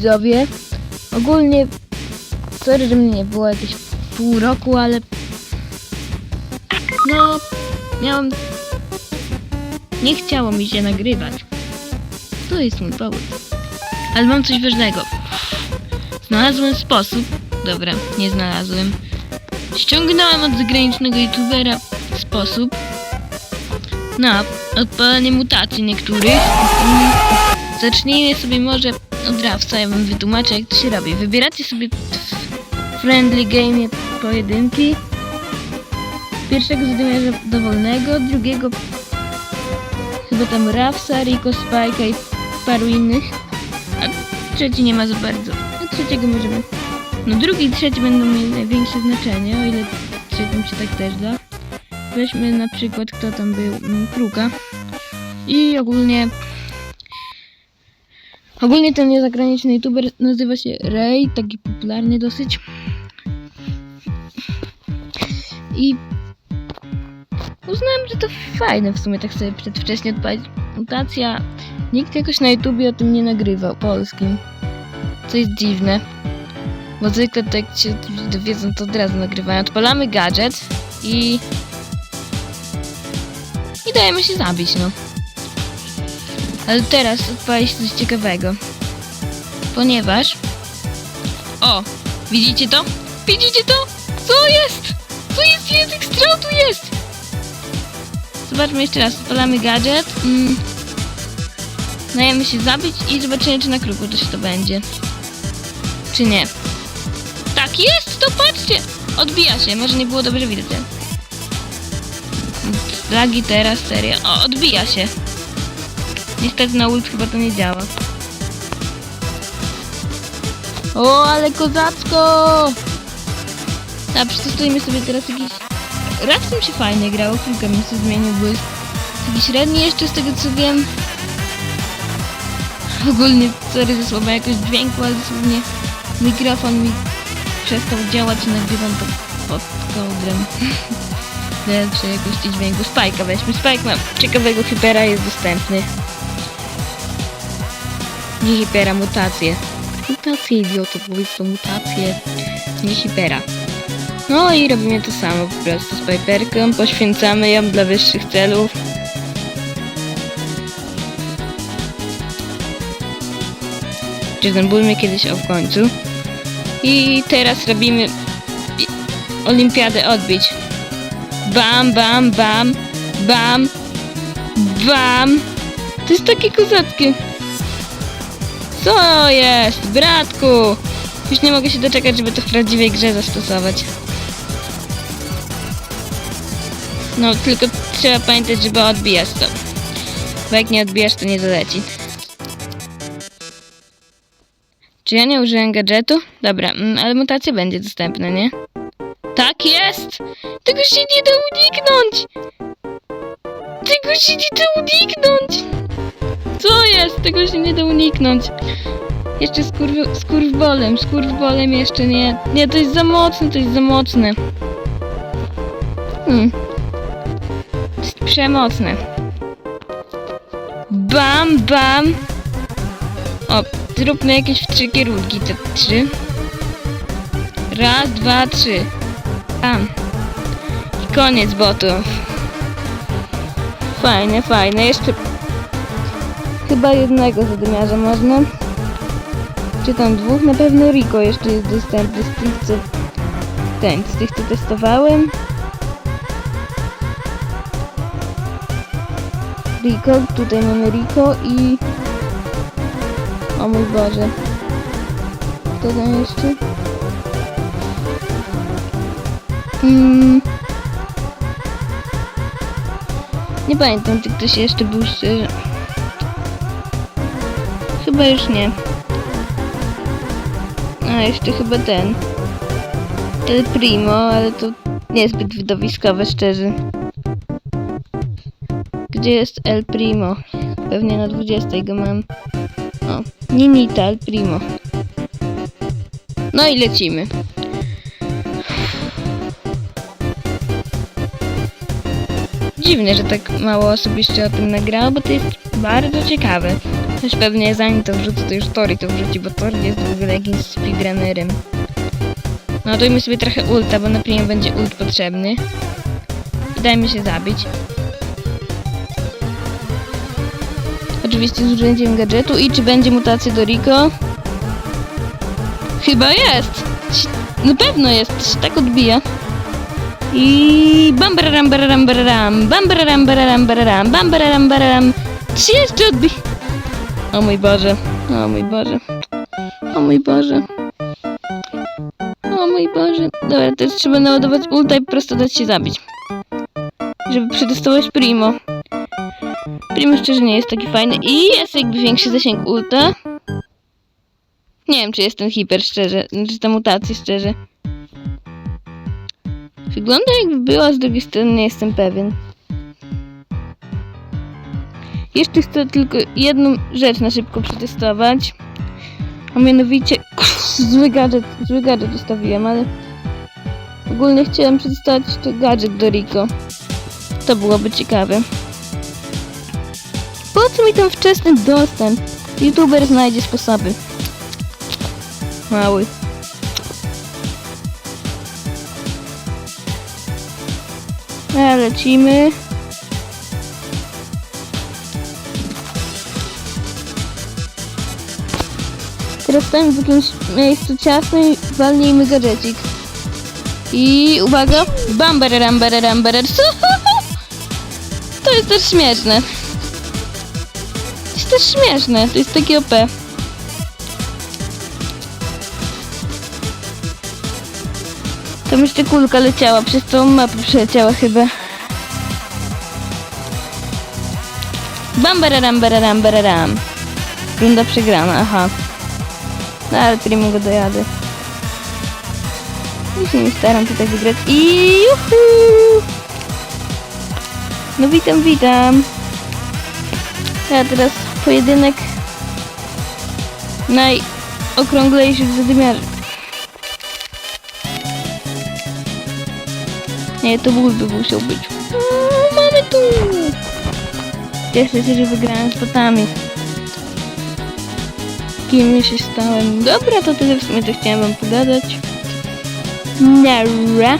widzowie. Ogólnie, sorry, że mnie nie było jakieś pół roku, ale no, miałam... Nie chciało mi się nagrywać. To jest mój powód. Ale mam coś ważnego. Znalazłem sposób. Dobra, nie znalazłem. Ściągnąłem od zagranicznego youtubera sposób na odpalenie mutacji niektórych. Zacznijmy sobie może od Rawca, ja wam wytłumaczę jak to się robi. Wybieracie sobie w friendly game pojedynki. Pierwszego zadymiarza dowolnego, drugiego chyba tam Rawsa, Rico, Spike'a i paru innych. A trzeci nie ma za bardzo. A trzeciego możemy... No drugi i trzeci będą mieli największe znaczenie, o ile trzecim się tak też da. Weźmy na przykład, kto tam był, mm, Kruka. I ogólnie... Ogólnie ten zagraniczny youtuber nazywa się Ray, taki popularny dosyć. I uznałem, że to fajne w sumie tak sobie przedwcześnie odpalić. Mutacja. Nikt jakoś na YouTubie o tym nie nagrywał polskim. Co jest dziwne. Bo zwykle tak jak się dowiedzą, to od razu nagrywają. Odpalamy gadżet i... I dajemy się zabić, no. Ale teraz odpali się coś ciekawego. Ponieważ... O! Widzicie to? Widzicie to? Co jest? Co jest? Język strzał tu jest! Zobaczmy jeszcze raz. Odpalamy gadżet. Mm. Się zabić i zobaczymy, czy na kruku też to będzie. Czy nie. Tak jest! To patrzcie! Odbija się. Może nie było dobrze widać. Lagi teraz, serio. O, odbija się. Niestety na ult chyba to nie działa. O, ale kozacko! A przetestujmy sobie teraz jakiś... Rapsem się fajnie grało, kilka mi się zmienił, bo jest taki średni jeszcze z tego co wiem. Ogólnie, sorry za słowa jakoś dźwięku, ale dosłownie mikrofon mi przestał działać i nagrywam to pod kołdrem. Lepszej jakości dźwięku. Spike'a weźmy. Spike mam ciekawego hypera, jest dostępny. Nie hipera, mutacje. Mutacje, powiedz to mutacje. Nie hipera. No i robimy to samo po prostu z Piperką. Poświęcamy ją dla wyższych celów. Czy zębujmy kiedyś o w końcu. I teraz robimy olimpiadę odbić. Bam, bam, bam, bam, bam. To jest takie kozackie. Co jest, bratku? Już nie mogę się doczekać, żeby to w prawdziwej grze zastosować. No, tylko trzeba pamiętać, żeby odbijać to. Bo jak nie odbijasz, to nie zaleci. Czy ja nie użyłem gadżetu? Dobra, mm, ale mutacja będzie dostępna, nie? Tak jest! Tego się nie da uniknąć! Tego się nie da uniknąć! Co jest? Tego się nie da uniknąć. Jeszcze skurw skurwbolem, skurwbolem jeszcze nie. Nie, to jest za mocne, to jest za mocne. Hmm. To jest przemocne. Bam, bam. O, zróbmy jakieś w trzy kierunki, te trzy. Raz, dwa, trzy. Bam. I koniec botów. Fajne, fajne. Jeszcze chyba jednego zadymiarza można. Czy tam dwóch? Na pewno Rico jeszcze jest dostępny z tych, co... Ten, z tych, co testowałem. Rico, tutaj mamy Rico i... O mój Boże. Kto tam jeszcze? Mm. Nie pamiętam, czy ktoś jeszcze był szczerze. Chyba już nie. A, jeszcze chyba ten. El Primo, ale to niezbyt widowiskowe, szczerze. Gdzie jest El Primo? Pewnie na 20 go mam. O, Ninita El Primo. No i lecimy. Dziwne, że tak mało osób jeszcze o tym nagrało, bo to jest bardzo ciekawe. Też pewnie zanim to wrzucę, to już Tori to wrzuci, bo Tori jest w ogóle jakimś speedrunnerem. No dajmy sobie trochę ulta, bo na pewno będzie ult potrzebny. Dajmy się zabić. Oczywiście z użyciem gadżetu. I czy będzie mutacja do Rico? Chyba jest! Na pewno jest, tak odbija. I bam bararam bararam bararam bam bararam bararam bararam bam bararam bararam To się jeszcze odbija. O mój Boże, o mój Boże, o mój Boże. O mój Boże. Dobra, teraz trzeba naładować ulta i po prostu dać się zabić. Żeby przetestować Primo. Primo szczerze nie jest taki fajny i jest jakby większy zasięg ulta. Nie wiem, czy jest ten hiper szczerze, czy ta mutacja szczerze. Wygląda jakby była, z drugiej strony nie jestem pewien. Jeszcze chcę tylko jedną rzecz na szybko przetestować. A mianowicie zły gadżet, zły gadżet zostawiłem, ale ogólnie chciałem przetestować gadżet do Rico. To byłoby ciekawe. Po co mi ten wczesny dostęp? YouTuber znajdzie sposoby. Mały. A, lecimy. Teraz stoimy w jakimś miejscu ciasnym walnijmy gadżecik. I uwaga, bam bararam bararam barar. To jest też śmieszne. To jest też śmieszne, to jest takie OP. Tam jeszcze kulka leciała, przez tą mapę przeleciała chyba. Bam. Runda przegrana, aha. No ale primo go dojadę. Ja się nie staram tutaj wygrać. I juhu! No witam, witam. Ja teraz pojedynek najokrąglejszych zadymiarzy. Nie, to ból by musiał być. O, mamy tu! Cieszę się, że wygrałem z botami. Kim się stałem? Dobra, to tyle w sumie to chciałem wam pogadać. Nara.